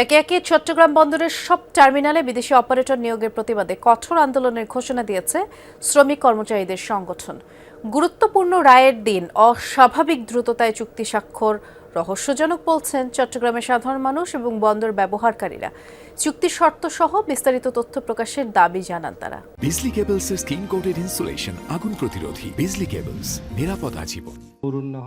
একে একে চট্টগ্রাম বন্দরের সব টার্মিনালে বিদেশি অপারেটর নিয়োগের প্রতিবাদে কঠোর আন্দোলনের ঘোষণা দিয়েছে শ্রমিক কর্মচারীদের সংগঠন। গুরুত্বপূর্ণ রায়ের দিন অস্বাভাবিক দ্রুততায় চুক্তি স্বাক্ষর, রহস্যজনক বলছেন চট্টগ্রামের সাধারণ মানুষ এবং বন্দর ব্যবহারকারীরা। চুক্তির শর্ত সহ বিস্তারিত তথ্য প্রকাশের দাবি জানান তারা। বিজলি কেবলসের স্কিন কোটেড ইনসুলেশন আগুন প্রতিরোধী। বিজলি কেবলস, নিরাপদ আজীবন।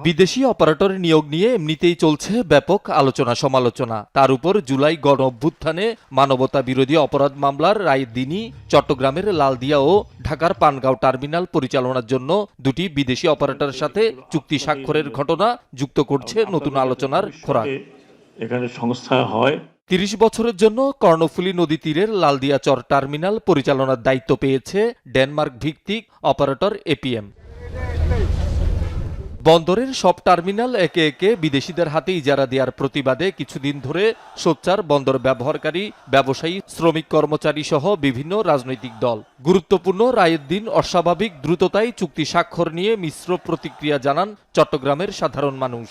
বিদেশি অপারেটর নিয়োগ নিয়ে এমনিতেই চলছে ব্যাপক আলোচনা সমালোচনা। তার উপর জুলাই গণ অভ্যুত্থানে মানবতা বিরোধী অপরাধ মামলার রায় দিনই চট্টগ্রামের লালদিয়া ও ঢাকার পানগাঁও টার্মিনাল পরিচালনার জন্য দুটি বিদেশি অপারেটরের সাথে চুক্তি স্বাক্ষরের ঘটনা যুক্ত করছে নতুন আলোচনার খোরাক। এখানে সংস্থা হয়। তিরিশ বছরের জন্য কর্ণফুলী নদী তীরের লালদিয়া চর টার্মিনাল পরিচালনার দায়িত্ব পেয়েছে ডেনমার্ক ভিত্তিক অপারেটর এপিএম বন্দরের সব টার্মিনাল একে একে বিদেশিদের হাতে ইজারা দেওয়ার প্রতিবাদে কিছুদিন ধরে সোচ্চার বন্দর ব্যবহারকারী, ব্যবসায়ী, শ্রমিক কর্মচারী সহ বিভিন্ন রাজনৈতিক দল। গুরুত্বপূর্ণ রায়ের দিন অস্বাভাবিক দ্রুততায় চুক্তি স্বাক্ষর নিয়ে মিশ্র প্রতিক্রিয়া জানান চট্টগ্রামের সাধারণ মানুষ।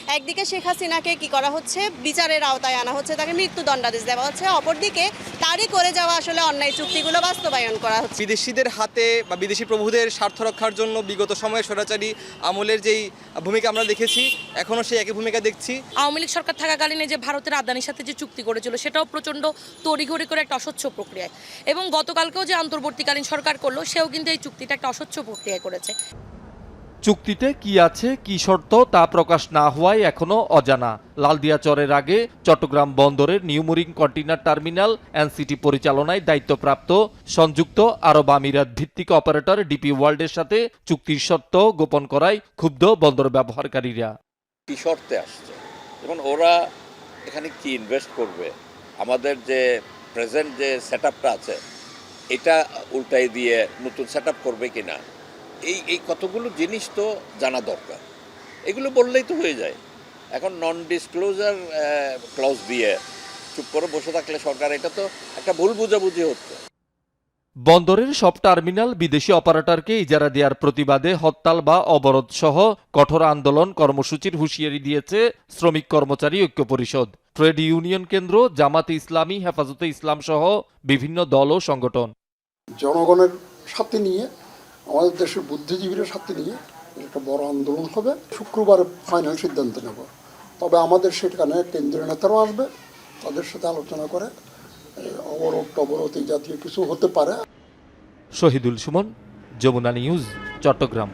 একদিকে শেখ হাসিনাকে কি করা হচ্ছে? বিচারের আওতায় আনা হচ্ছে তাকে মৃত্যুদণ্ডাদেশ দেওয়া হচ্ছে। অপরদিকে তারই করে যাওয়া আসলে অন্যায় চুক্তিগুলো বাস্তবায়ন করা হচ্ছে। বিদেশিদের হাতে বা বিদেশি প্রভুদের স্বার্থ রক্ষার জন্য বিগত সময়ে স্বৈরাচারী আমলের যেই ভূমিকা আমরা দেখেছি এখনও সেই একই ভূমিকা দেখছি। আওয়ামী লীগ সরকার থাকাকালীন এই যে ভারতের আদানির সাথে যে চুক্তি করেছিল সেটাও প্রচণ্ড তড়িঘড়ি করে একটা অস্বচ্ছ প্রক্রিয়ায়। এবং গতকালকেও যে অন্তর্বর্তীকালীন সরকার করল সেও কিন্তু এই চুক্তিটা একটা অস্বচ্ছ প্রক্রিয়ায় করেছে। চুক্তিতে কি আছে, কি শর্ত তা প্রকাশ না হওয়ায় এখনও অজানা। লালদিয়া চরের আগে চট্টগ্রাম বন্দরের নিউমোরিং কন্টেইনার টার্মিনাল এনসিটি পরিচালনায় দায়িত্বপ্রাপ্ত সংযুক্ত আরব আমিরাত ভিত্তিক অপারেটর ডিপি ওয়ার্ল্ডের সাথে চুক্তির শর্ত গোপন করায় ক্ষুব্ধ বন্দর ব্যবহারকারীরা। কি শর্তে আসছে? যেমন ওরা এখানে কি ইনভেস্ট করবে? আমাদের যে প্রেজেন্ট যে সেট আছে, এটা উল্টাই দিয়ে নতুন সেট করবে কি না এই এই কতগুলো জিনিস তো জানা দরকার। এগুলো বললেই তো হয়ে যায়। এখন নন ডিসক্লোজার ক্লজ দিয়ে চুপ করে বসে থাকলে সরকার এটা তো একটা ভুল বুঝাবুঝি হচ্ছে। বন্দরের সব টার্মিনাল বিদেশি অপারেটরকে ইজারা দেওয়ার প্রতিবাদে হরতাল বা অবরোধ সহ কঠোর আন্দোলন কর্মসূচির হুঁশিয়ারি দিয়েছে শ্রমিক কর্মচারী ঐক্য পরিষদ। ট্রেড ইউনিয়ন কেন্দ্র জামাতে ইসলামী হেফাজতে ইসলাম সহ বিভিন্ন দল ও সংগঠন। জনগণের সাথে নিয়ে আমাদের দেশের বুদ্ধিজীবীরা সাথে নিয়ে একটা বড় আন্দোলন হবে। শুক্রবার ফাইনাল সিদ্ধান্ত নেব। তবে আমাদের সেখানে কেন্দ্রীয় নেতারাও আসবে, তাদের সাথে আলোচনা করে অবরোধ অবরোধ জাতীয় কিছু হতে পারে। শহীদুল সুমন, যমুনা নিউজ, চট্টগ্রাম।